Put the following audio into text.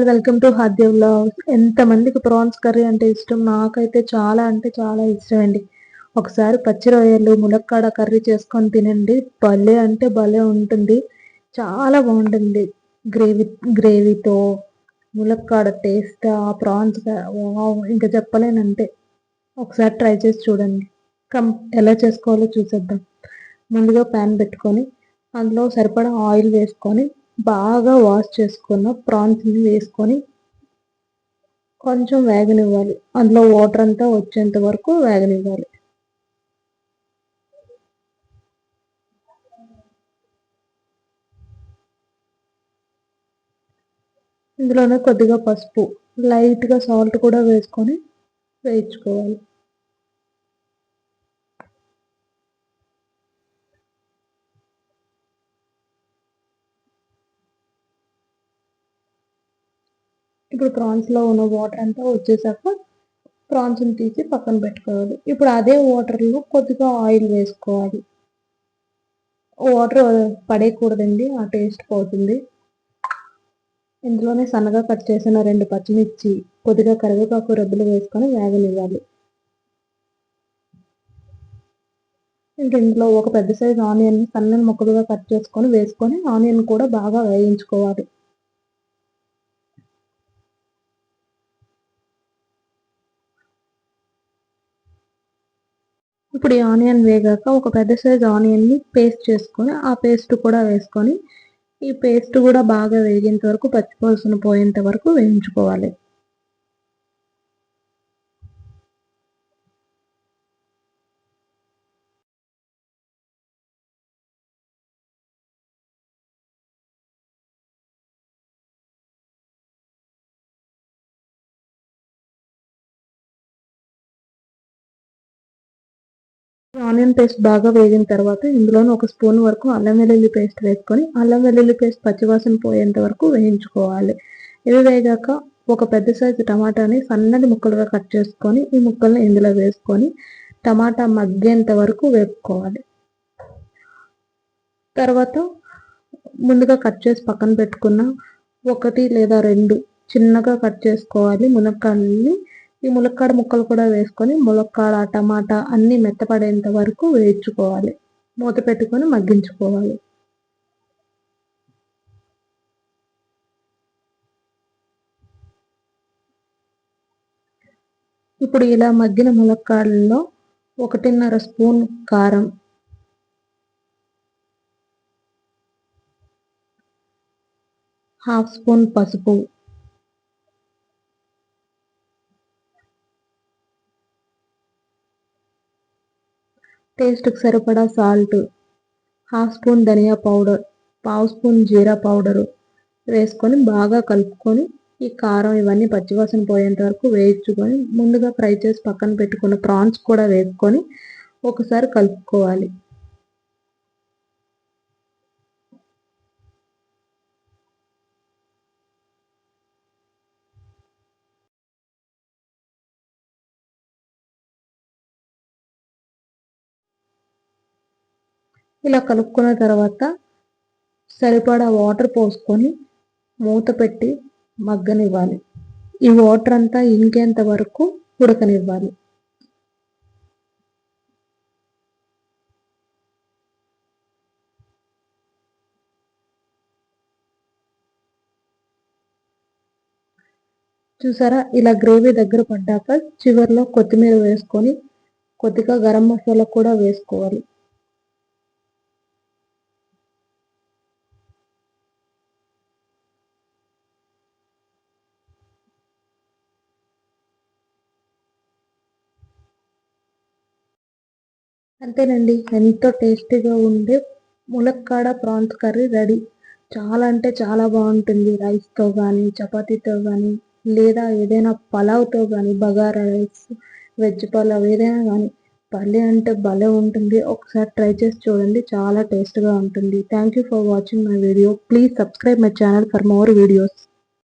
All welcome to Hadya vlogs. ఎంతమందికి prawns curry అంటే ఇష్టం? నాకైతే చాలా అంటే చాలా ఇష్టం అండి ఒకసారి పచ్చి రొయ్యలు ములక్కాడ కర్రీ చేసుకొని తినండి. భలే అంటే భలే ఉంటుంది. చాలా బాగుంటుంది. గ్రేవీ గ్రేవీతో ములక్కాడ టేస్ట్ ఆ ప్రాన్స్ ఇంకా చెప్పలేనంటే ఒకసారి ట్రై చేసి చూడండి. కమ్ ఎలా చేసుకోవాలో చూసేద్దాం. ముందుగా ప్యాన్ పెట్టుకొని అందులో సరిపడా ఆయిల్ వేసుకొని బాగా వాష్ చేసుకున్న ప్రాన్స్ని వేసుకొని కొంచెం వేగనివ్వాలి. అందులో వాటర్ అంతా వచ్చేంత వరకు వేగనివ్వాలి. ఇందులోనే కొద్దిగా పసుపు లైట్గా సాల్ట్ కూడా వేసుకొని వేయించుకోవాలి. ఇప్పుడు ప్రాన్స్లో ఉన్న వాటర్ అంతా వచ్చేసాక ప్రాన్స్ని తీసి పక్కన పెట్టుకోవాలి. ఇప్పుడు అదే వాటర్లో కొద్దిగా ఆయిల్ వేసుకోవాలి. వాటర్ పడేయకూడదండి ఆ టేస్ట్ పోతుంది. ఇందులోనే సన్నగా కట్ చేసిన రెండు పచ్చిమిర్చి కొద్దిగా కరివేపాకు రబ్బులు వేసుకొని వేగనివ్వాలి. ఇంకా ఇందులో ఒక పెద్ద సైజు ఆనియన్ సన్నని ముక్కలుగా కట్ చేసుకొని వేసుకొని ఆనియన్ కూడా బాగా వేయించుకోవాలి. ఇప్పుడు ఈ ఆనియన్ వేగాక ఒక పెద్ద సైజ్ ఆనియన్ని పేస్ట్ చేసుకొని ఆ పేస్ట్ కూడా వేసుకొని ఈ పేస్ట్ కూడా బాగా వేగేంత వరకు పచ్చిపులుసును పోయేంత వరకు వేయించుకోవాలి. ఆనియన్ పేస్ట్ బాగా వేగిన తర్వాత ఇందులోనే ఒక స్పూన్ వరకు అల్లం వెల్లుల్లి పేస్ట్ వేసుకొని అల్లం వెల్లుల్లి పేస్ట్ పచ్చివాసన పోయేంత వరకు వేయించుకోవాలి. ఇవి వేగాక ఒక పెద్ద సైజు టమాటాని సన్నటి ముక్కలుగా కట్ చేసుకొని ఈ ముక్కల్ని ఇందులో వేసుకొని టమాటా మగ్గేంత వరకు వేపుకోవాలి. తర్వాత ముందుగా కట్ చేసి పక్కన పెట్టుకున్న ఒకటి లేదా రెండు చిన్నగా కట్ చేసుకోవాలి. మునక్కాడని ఈ ములక్కాడ ముక్కలు కూడా వేసుకొని ములక్కాడ టమాటా అన్నీ మెత్తపడేంత వరకు వేయించుకోవాలి. మూత పెట్టుకొని మగ్గించుకోవాలి. ఇప్పుడు ఇలా మగ్గిన ములక్కాడల్లో ఒకటిన్నర స్పూన్ కారం. హాఫ్ స్పూన్ పసుపు. టేస్ట్కి సరిపడా సాల్ట్ హాఫ్ స్పూన్ ధనియా పౌడర్ పావు స్పూన్ జీరా పౌడరు వేసుకొని బాగా కలుపుకొని ఈ కారం ఇవన్నీ పచ్చివాసన పోయేంత వరకు వేయించుకొని ముందుగా ఫ్రై చేసి పక్కన పెట్టుకున్న ప్రాన్స్ కూడా వేసుకొని ఒకసారి కలుపుకోవాలి. ఇలా కలుపుకున్న తర్వాత సరిపడా వాటర్ పోసుకొని మూత పెట్టి మగ్గనివ్వాలి. ఈ వాటర్ అంతా ఇంకేంత వరకు ఉడకనివ్వాలి. చూసారా? ఇలా గ్రేవీ దగ్గర పడ్డాక చివరిలో కొత్తిమీర వేసుకొని కొద్దిగా గరం మసాలా కూడా వేసుకోవాలి. అంతేనండి. ఎంతో టేస్టీగా ఉండే ములక్కాడ ప్రాన్స్ కర్రీ రెడీ. చాలా అంటే చాలా బాగుంటుంది. రైస్తో కానీ చపాతీతో కానీ లేదా ఏదైనా పలావ్తో కానీ బగారా రైస్ వెజ్ పలావ్ ఏదైనా కానీ భలే అంటే భలే ఉంటుంది. ఒకసారి ట్రై చేసి చూడండి. చాలా టేస్ట్గా ఉంటుంది. Thank you for watching my video please subscribe my channel for more videos